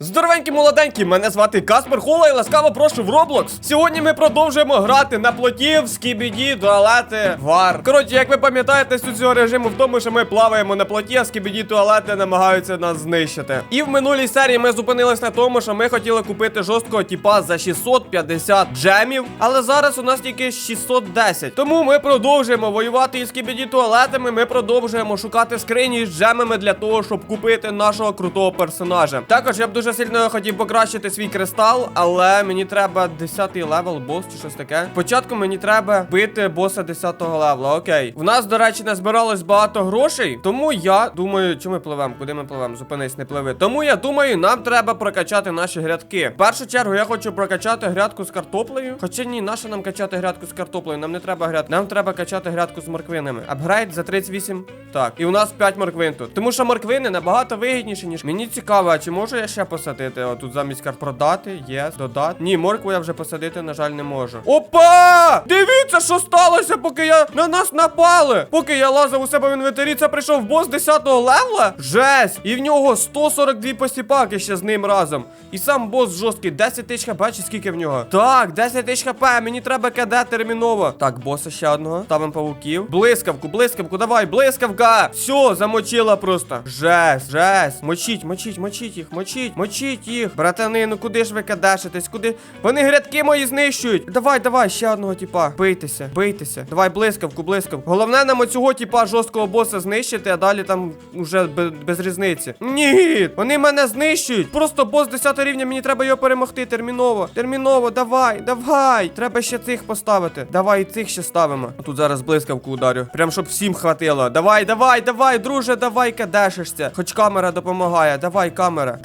Здоровенькі молоденькі, мене звати Каспер Хола і ласкаво прошу в Roblox. Сьогодні ми продовжуємо грати на плотів, скібіді, туалети, вар. Коротше, як ви пам'ятаєте, суть цього режиму в тому, що ми плаваємо на плоті, а скібіді туалети намагаються нас знищити. І в минулій серії ми зупинились на тому, що ми хотіли купити жорсткого тіпа за 650 джемів, але зараз у нас тільки 610. Тому ми продовжуємо воювати із скібіді туалетами. Ми продовжуємо шукати скрині з джемами для того, щоб купити нашого крутого персонажа. Також я б дуже сильно хотів покращити свій кристал, але мені треба 10-й левел бос чи щось таке. Спочатку мені треба бити боса 10-го левела. Окей. В нас, до речі, не збиралось багато грошей. Тому я думаю, чому ми пливемо? Куди ми пливемо? Зупинись, не пливи. Тому я думаю, нам треба прокачати наші грядки. В першу чергу я хочу прокачати грядку з картоплею. Хоча ні, нащо нам качати грядку з картоплею? Нам не треба грядку. Нам треба качати грядку з морквинами. Апгрейд за 38. Так. І у нас 5 морквин тут. Тому що морквини набагато вигідніші, ніж. Мені цікаво, чи можу я ще посадити? О, тут замість карт продати, є, додати. Ні, моркву я вже посадити, на жаль, не можу. Опа! Дивіться, що сталося, поки я на нас напали. Поки я лазив у себе в інвентарі, це прийшов бос 10-го левела. Жесть! І в нього 142 посіпаки ще з ним разом. І сам бос жорсткий, 10 тисяч хп, чи скільки в нього? Так, 10 тисяч хп, мені треба КД терміново. Так, боса ще одного. Ставимо павуків. Блискавку, блискавку, давай, блискавка! Все, замочила просто. Жесть, жесть. Мочіть, мочіть, мочіть їх, мочіть, мочіть їх. Братани, ну куди ж ви кадашитесь? Куди? Вони грядки мої знищують. Давай, давай, ще одного типа. Бийтеся, бийтеся. Давай, блискавку, блискавку. Головне нам оцього типа жорсткого боса знищити, а далі там уже без, різниці. Ні, вони мене знищують. Просто бос 10 рівня, мені треба його перемогти. Терміново. Терміново, давай, давай. Треба ще цих поставити. Давай і цих ще ставимо. Тут зараз блискавку ударю. Прям щоб всім хватило. Давай, давай, давай, друже, давай кадешишся. Хоч камера допомагає. Давай, камера.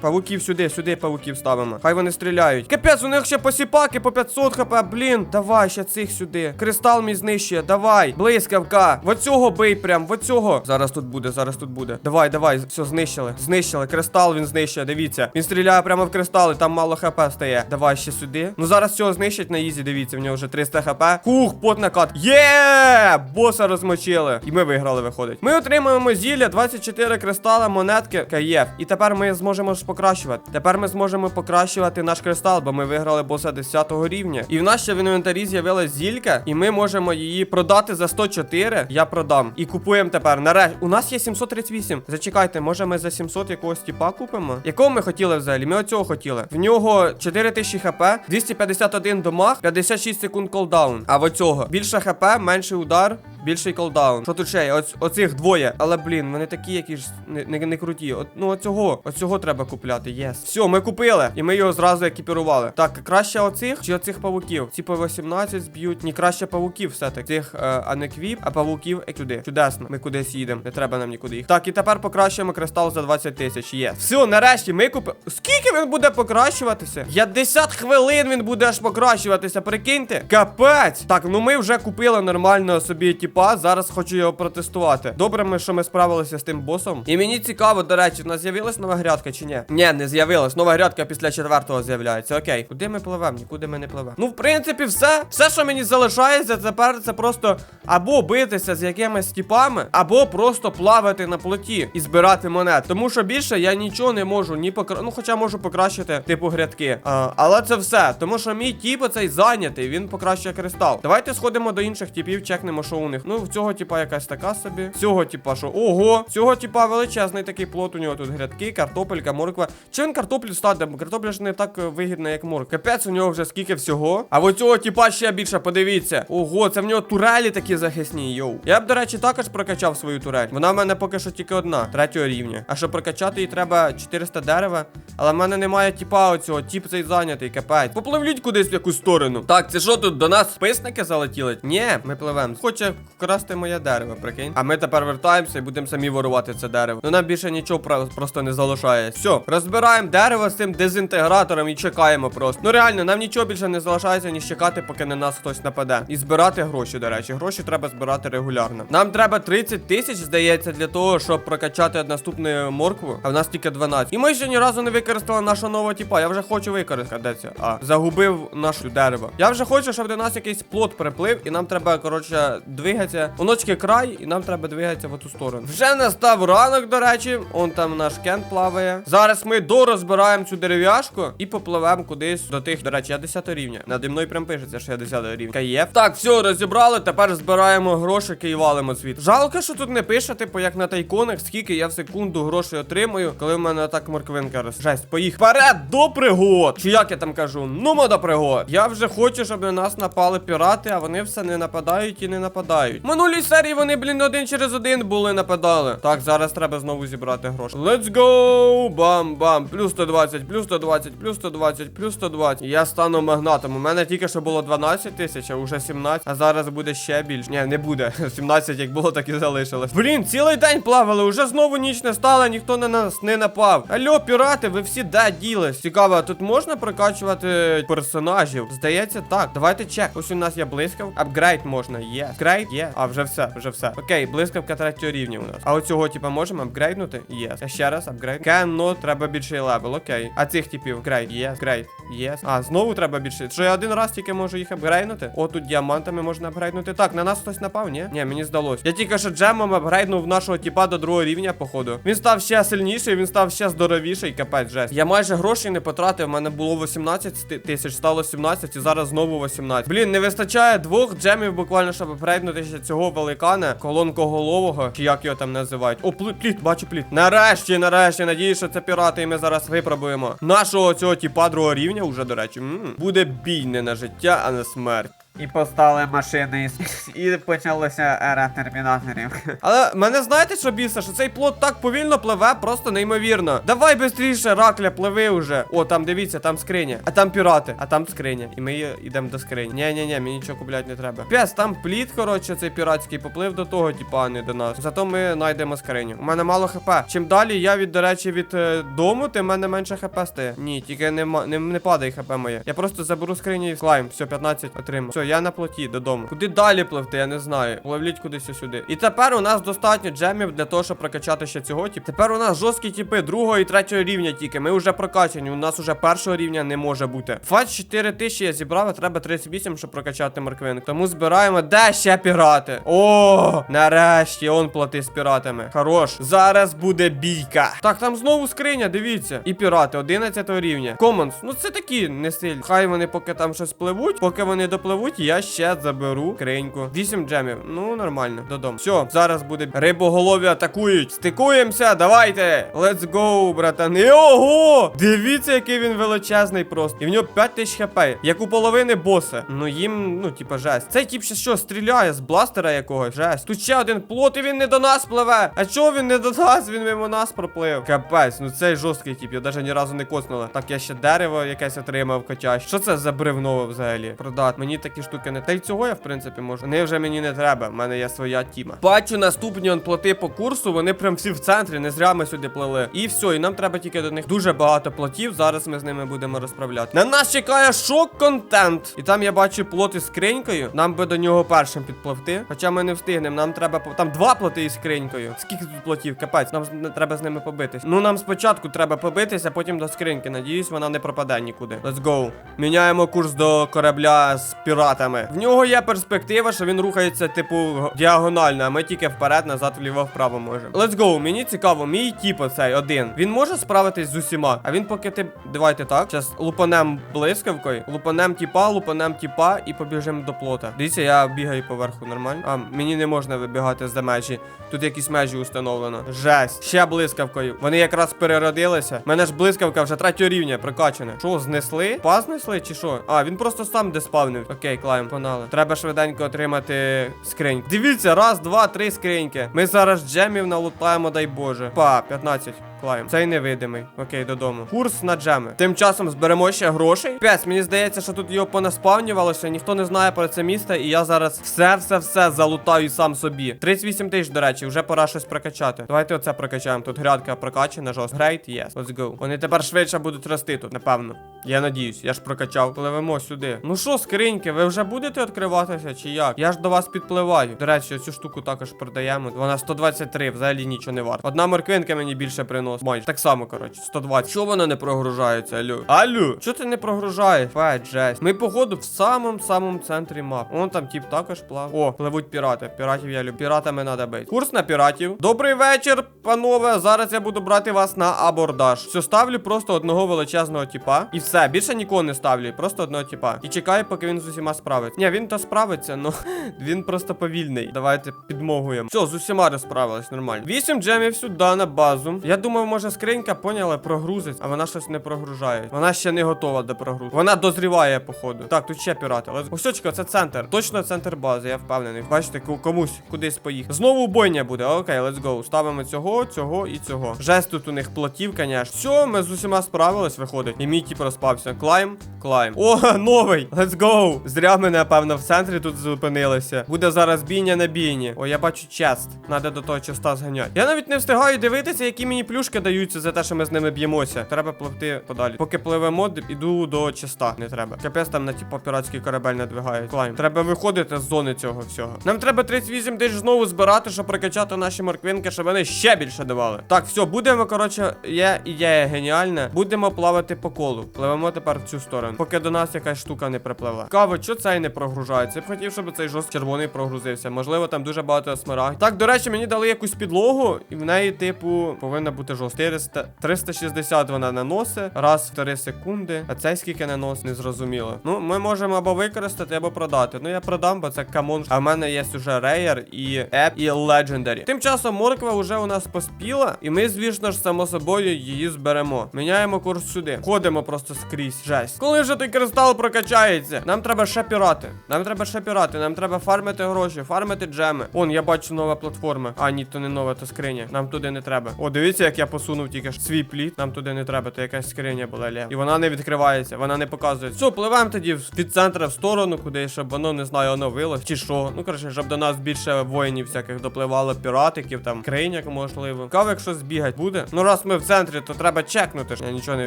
Павуків сюди, сюди павуків ставимо. Хай вони стріляють. Капець, у них ще посіпаки по 500 хп. Блін, давай ще цих сюди. Кристал мій знищує. Давай. Блискавка. В оцього бий прям, в оцього. Зараз тут буде, зараз тут буде. Давай, давай. Все, знищили. Знищили. Кристал він знищує. Дивіться. Він стріляє прямо в кристал, і там мало хп стає. Давай ще сюди. Ну зараз цього знищать на ізі. Дивіться, в нього вже 300 хп. Хух, пот накат. Є! Боса розмочили. І ми виграли, виходить. Ми отримуємо зілля, 24 кристала, монетки, каєв. І тепер ми зможемо ж покращувати. Тепер ми зможемо покращувати наш кристал, бо ми виграли боса 10 рівня. І в нас ще в інвентарі з'явилась зілька, і ми можемо її продати за 104. Я продам. І купуємо тепер. Нарешті. У нас є 738. Зачекайте, може ми за 700 якогось тіпа купимо? Якого ми хотіли взагалі? Ми оцього хотіли. В нього 4000 хп, 251 дамаг, 56 секунд колдаун. А в оцього більше хп, менший удар. Більший колдаун. Що тут ще? Оць, оцих двоє. Але блін, вони такі якісь не, не, не круті. От, ну оцього, оцього треба купляти. Єс. Все, ми купили. І ми його зразу екіпірували. Так, краще оцих чи оцих павуків? Ці по 18 зб'ють. Ні, краще павуків все-таки. Цих, е, а а павуків е сюди. Чудесно. Ми кудись їдемо. Не треба нам нікуди їх. Так, і тепер покращуємо кристал за 20 тисяч. Є. Все, нарешті ми купили. Скільки він буде покращуватися? 50 хвилин він буде аж покращуватися. Прикиньте. Капець. Так, ну ми вже купили нормально собі типа. Зараз хочу його протестувати. Добре, ми що ми справилися з тим босом. І мені цікаво, до речі, у нас з'явилась нова грядка чи ні? Ні, не з'явилась. Нова грядка після четвертого з'являється. Окей. Куди ми пливемо? Нікуди ми не пливемо. Ну, в принципі, все. Все, що мені залишається, тепер це просто або битися з якимись типами, або просто плавати на плоті і збирати монет. Тому що більше я нічого не можу ні покра... Ну, хоча можу покращити, типу, грядки. А, але це все. Тому що мій тіп оцей зайнятий, він покращує кристал. Давайте сходимо до інших типів, чекнемо, що у них. Ну, в цього типа якась така собі. Цього типа, що ого, цього типа величезний такий плот. У нього тут грядки, картопелька, морква. Чи він картоплю стати? Картопля ж не так е, вигідна, як морква. Капець, у нього вже скільки всього. А в цього типа ще більше, подивіться. Ого, це в нього турелі такі захисні, йоу. Я б, до речі, також прокачав свою турель. Вона в мене поки що тільки одна, третього рівня. А щоб прокачати її треба 400 дерева. Але в мене немає типа оцього, тіп цей зайнятий, капець. Попливліть кудись в якусь сторону. Так, це що тут до нас списники залетіли? Ні, ми пливемо. Хоче вкрасти моє дерево, прикинь. А ми тепер вертаємося і будемо самі ворувати це дерево. Ну нам більше нічого про- просто не залишає. Все, розбираємо дерево з цим дезінтегратором і чекаємо просто. Ну реально, нам нічого більше не залишається, ніж чекати, поки на нас хтось нападе. І збирати гроші, до речі. Гроші треба збирати регулярно. Нам треба 30 тисяч, здається, для того, щоб прокачати наступну моркву. А в нас тільки 12. І ми ще ні разу не використали нашого нового типа. Я вже хочу використати. А, загубив нашу дерево. Я вже хочу, щоб до нас якийсь плот приплив, і нам треба, коротше, двигатися. Оночки край, і нам треба двигатися в ту сторону. Вже настав ранок, до речі. Он там наш кент плаває. Зараз ми дорозбираємо цю дерев'яшку і попливемо кудись до тих, до речі, я 10 рівня. Наді мною прям пишеться, що я 10 рівня. Каєв. Так, все, розібрали. Тепер збираємо грошики і валимо звідти. Жалко, що тут не пише, типу, як на тайконах, скільки я в секунду грошей отримую, коли в мене так морквинка росте. Жесть, поїх. Вперед до пригод! Чи як я там кажу? Ну до пригод. Я вже хочу, щоб на нас напали пірати, а вони все не нападають і не нападають. Минулій серії вони, блін, один через один були нападали. Так, зараз треба знову зібрати гроші. Let's go! Бам-бам! Плюс 120, плюс 120, плюс 120, плюс 120. Я стану магнатом. У мене тільки що було 12 тисяч, а вже 17. А зараз буде ще більше. Ні, не буде. 17 як було, так і залишилось. Блін, цілий день плавали, уже знову ніч не стала, ніхто на нас не напав. Алло, пірати, ви всі де ділись? Цікаво, тут можна прокачувати персонажів? Здається, так. Давайте чек. Ось у нас є блискавка. Апгрейд можна. Є. Апгрейд є. А, вже все, вже все. Окей, блискавка третього рівня у нас. А оцього, типа, можемо апгрейднути? Є. Я ще раз апгрейд. Кенно, треба більший левел. Окей. А цих типів апгрейд. Є. Апгрейд. Є. А, знову треба більше. Що я один раз тільки можу їх апгрейднути? О, тут діамантами можна апгрейднути. Так, на нас хтось напав, ні? Ні, мені здалось. Я тільки що джемом апгрейднув нашого типа до другого рівня, походу. Він став ще сильніший, він став ще здоровіший, капець, жесть. Я майже грошей не потратив. У мене було 18 тисяч, стало 17 і зараз знову 18. Блін, не вистачає двох джемів буквально, щоб апгрейднути ще цього великана, колонкоголового, чи як його там називають. О, пліт, бачу пліт. Нарешті, нарешті, надіюсь, що це пірати, і ми зараз випробуємо. Нашого цього тіпа другого рівня, уже, до речі, м, буде бій не на життя, а на смерть. І постали машини, і, і почалася ера термінаторів. Але мене знаєте, що біса, що цей плот так повільно пливе, просто неймовірно. Давай швидше, ракля, пливи уже. О, там дивіться, там скриня. А там пірати, а там скриня. І ми йдемо до скрині. Ні, ні, ні, мені нічого купляти не треба. Пес, там пліт, коротше, цей піратський поплив до того, типа, а не до нас. Зато ми знайдемо скриню. У мене мало хп. Чим далі я від, до речі, від е, дому, тим в мене менше хп стає. Ні, тільки не, не, не падає хп моє. Я просто заберу скриню і слайм. Все, 15 отримав. Все, я на плоті додому. Куди далі пливти, я не знаю. Пливліть кудись сюди. І тепер у нас достатньо джемів для того, щоб прокачати ще цього типу. Тепер у нас жорсткі типи другого і третього рівня тільки. Ми вже прокачані. У нас уже першого рівня не може бути. 24 тисячі я зібрав, а треба 38, щоб прокачати морквинок. Тому збираємо. Де ще пірати? О, нарешті он плати з піратами. Хорош. Зараз буде бійка. Так, там знову скриня, дивіться. І пірати 11 рівня. Комонс. Ну це такі не сильні. Хай вони поки там щось пливуть. Поки вони допливуть, я ще заберу криньку. 8 джемів. Ну, нормально, додому. Все, зараз буде рибоголові атакують. Стикуємося, давайте. Let's go, братани. Ого! Дивіться, який він величезний просто. І в нього 5 тисяч хп. Як у половини боса. Ну їм, ну, типа, жесть. Цей тип ще що, стріляє з бластера якогось? Жесть. Тут ще один плот, і він не до нас пливе. А чого він не до нас? Він мимо нас проплив. Капець, ну цей жорсткий тип, я навіть ні разу не коснула. Так, я ще дерево якесь отримав котяч. Що це за бревно взагалі? Продат. Мені такі штуки не. Та й цього я, в принципі, можу. Вони вже мені не треба. В мене є своя тіма. Бачу наступні он плоти по курсу. Вони прям всі в центрі, не зря ми сюди плили. І все, і нам треба тільки до них дуже багато плотів. Зараз ми з ними будемо розправляти. На нас чекає шок контент. І там я бачу плот із скринькою. Нам би до нього першим підпливти. Хоча ми не встигнемо. Нам треба там два плоти із скринькою. Скільки тут плотів? Капець, нам треба з ними побитись. Ну нам спочатку треба побитися, потім до скриньки. Надіюсь, вона не пропаде нікуди. Let's go. Міняємо курс до корабля з піратами. В нього є перспектива, що він рухається, типу, діагонально, а ми тільки вперед, назад, вліво, вправо можемо. Let's go. Мені цікаво, мій тіп оцей один. Він може справитись з усіма. А він поки ти. Давайте так. Зараз лупанем блискавкою, лупанем тіпа, лупанем тіпа і побіжимо до плота. Дивіться, я бігаю поверху нормально. А, мені не можна вибігати за межі. Тут якісь межі установлено. Жесть. Ще блискавкою. Вони якраз переродилися. У мене ж блискавка вже третього рівня прокачана. Що, знесли? Па знесли чи що? А, він просто сам деспавнив. Окей, клайм, погнали. Треба швиденько отримати скриньку. Дивіться, раз, два, три скриньки. Ми зараз джемів налутаємо, дай Боже. Па, 15. Клаєм. Цей невидимий. Окей, додому. Курс на джеми. Тим часом зберемо ще грошей. Пес, мені здається, що тут його понаспавнювалося. Ніхто не знає про це місто, і я зараз все-все-все залутаю сам собі. 38 тисяч, до речі, вже пора щось прокачати. Давайте оце прокачаємо. Тут грядка прокачана, жорст. Грейт, єс. Let's go. Вони тепер швидше будуть рости тут, напевно. Я надіюсь, я ж прокачав. Пливемо сюди. Ну що, скриньки, ви вже будете відкриватися чи як? Я ж до вас підпливаю. До речі, цю штуку також продаємо. Вона 123, взагалі нічого не варта. Одна морквинка мені більше приносить. Майже. Так само, коротше, 120. Що воно не прогружається, алло? Алло? Що ти не прогружаєш? Фет, жесть. Ми, походу, в самому самому центрі мап. Вон там тип також плав. О, пливуть пірати. Піратів я люблю. Піратами треба бити. Курс на піратів. Добрий вечір, панове. Зараз я буду брати вас на абордаж. Все, ставлю просто одного величезного типа. І все, більше нікого не ставлю. Просто одного типа. І чекаю, поки він з усіма справиться. Ні, він то справиться, но він просто повільний. Давайте підмогуємо. Все, з усіма розправились, нормально. Вісім джемів сюди на базу. Я думав, може скринька поняла, прогрузить, а вона щось не прогружає. Вона ще не готова до прогрузки. Вона дозріває, походу. Так, тут ще пірати. Але Осьочка, це центр. Точно центр бази, я впевнений. Бачите, комусь кудись поїхав. Знову бойня буде. Окей, let's go. Ставимо цього, цього і цього. Жесть тут у них плотів, конечно. Все, ми з усіма справились, виходить. І мій тіп розпався. Клайм, клайм. О, новий! Let's go! Зря ми, напевно, в центрі тут зупинилися. Буде зараз бійня на бійні. О, я бачу чест. Надо до того честа зганяти. Я навіть не встигаю дивитися, які мені плюшки даються за те, що ми з ними б'ємося. Треба пливти подалі. Поки пливемо, іду до честа. Не треба. Капець там на типу піратський корабель надвигає. Клайм. Треба виходити з зони цього всього. Нам треба 38 тисяч знову збирати, щоб прокачати наші морквинки, щоб вони ще більше давали. Так, все, будемо, коротше, є ідея геніальна. Будемо плавати по колу. Пливемо тепер в цю сторону. Поки до нас якась штука не припливла. Цікаво, що цей не прогружається. Я б хотів, щоб цей жорст червоний прогрузився. Можливо, там дуже багато смарагд. Так, до речі, мені дали якусь підлогу, і в неї, типу, повинна бути жорст. 400, 360 вона наносить раз в 3 секунди. А цей скільки наносить, не зрозуміло. Ну, ми можемо або використати, або продати. Ну, я продам, бо це камон. А в мене є уже Rare і Ep і Legendary. Тим часом морква вже у нас поспіла, і ми, звісно ж, само собою її зберемо. Міняємо курс сюди. Ходимо просто скрізь. Жесть. Коли вже той кристал прокачається, нам треба ще пірати. Нам треба ще пірати. Нам треба фармити гроші, фармити джеми. Вон, я бачу нова платформа. А, ні, то не нова, то скриня. Нам туди не треба. О, дивіться, як я посунув тільки ж свій пліт. Нам туди не треба, то якась скриня була лє. І вона не відкривається, вона не показує. Все, пливемо тоді від центра в сторону, куди, щоб воно не знаю, оновилось. Чи що. Ну коротше, щоб до нас більше воїнів всяких допливало, піратиків, там крейняк, можливо. Цікаво, якщо збігать буде. Ну раз ми в центрі, то треба чекнути. Нічого не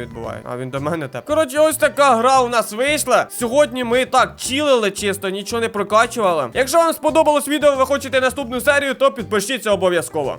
відбуває. А він до мене теп. Коротше, ось така гра у нас вийшла. Сьогодні ми так чилили чисто, нічого не прокачували. Якщо вам сподобалось відео, ви хочете наступну серію, то підпишіться обов'язково.